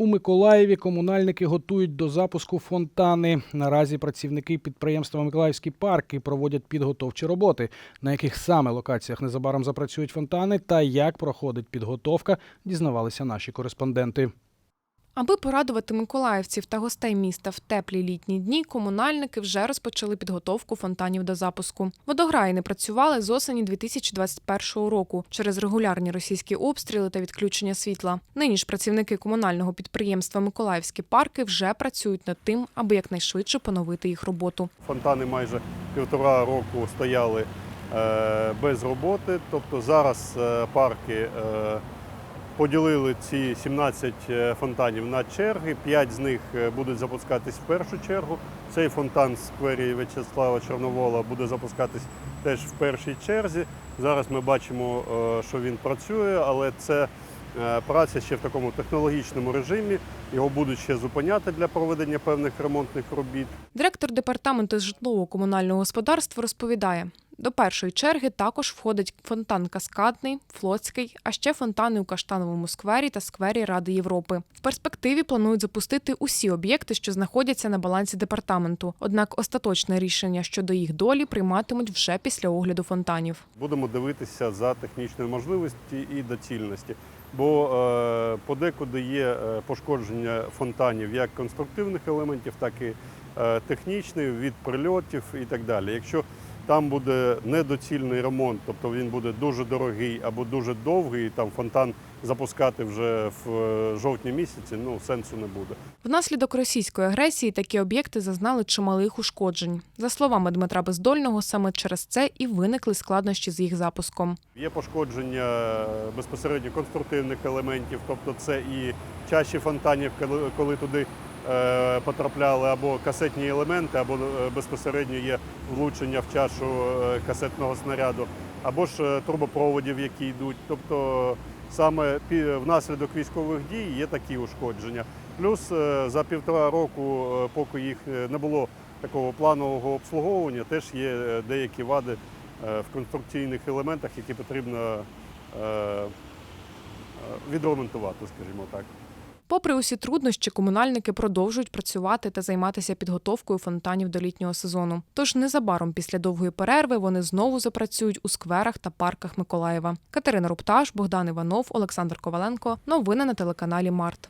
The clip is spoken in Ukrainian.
У Миколаєві комунальники готують до запуску фонтани. Наразі працівники підприємства Миколаївські парки проводять підготовчі роботи, на яких саме локаціях незабаром запрацюють фонтани та як проходить підготовка, дізнавалися наші кореспонденти. Аби порадувати миколаївців та гостей міста в теплі літні дні, комунальники вже розпочали підготовку фонтанів до запуску. Водограї не працювали з осені 2021 року через регулярні російські обстріли та відключення світла. Нині ж працівники комунального підприємства Миколаївські парки вже працюють над тим, аби якнайшвидше поновити їх роботу. Фонтани майже півтора року стояли е, без роботи. Тобто зараз е, парки е, поділили ці 17 фонтанів на черги. 5 з них е, будуть запускатись в першу чергу. Цей фонтан в сквері В'ячеслава Чорновола буде запускатись теж в першій черзі. Зараз ми бачимо, е, що він працює, але це е, праця ще в такому технологічному режимі. Його будуть ще зупиняти для проведення певних ремонтних робіт. Директор департаменту житлово-комунального господарства розповідає. До першої черги також входить фонтан Каскадний, Флотський, а ще фонтани у Каштановому сквері та сквері Ради Європи. В перспективі планують запустити усі об'єкти, що знаходяться на балансі департаменту. Однак остаточне рішення щодо їх долі прийматимуть вже після огляду фонтанів. Будемо дивитися за технічної можливості і доцільності. Бо е, подекуди є е, пошкодження фонтанів як конструктивних елементів, так і е, технічних від прильотів і так далі. Якщо там буде недоцільний ремонт, тобто він буде дуже дорогий або дуже довгий, і там фонтан запускати вже в е, жовтні місяці, ну сенсу не буде. Внаслідок російської агресії такі об'єкти зазнали чималих ушкоджень. За словами Дмитра Бездольного, саме через це і виникли складнощі з їх запуском. Є пошкодження безпосередньо конструктивних елементів, тобто це і чаші фонтанів, коли, туди е, потрапляли або касетні елементи, або е, безпосередньо є влучення в чашу е, касетного снаряду, або ж е, трубопроводів, які йдуть. Тобто саме внаслідок військових дій є такі ушкодження. Плюс е, за півтора року, е, поки їх е, не було такого планового обслуговування, теж є е, деякі вади е, в конструкційних елементах, які потрібно е, е, відремонтувати, скажімо так. Попри усі труднощі, комунальники продовжують працювати та займатися підготовкою фонтанів до літнього сезону. Тож незабаром після довгої перерви вони знову запрацюють у скверах та парках Миколаєва. Катерина Рупташ, Богдан Іванов, Олександр Коваленко. Новини на телеканалі Март.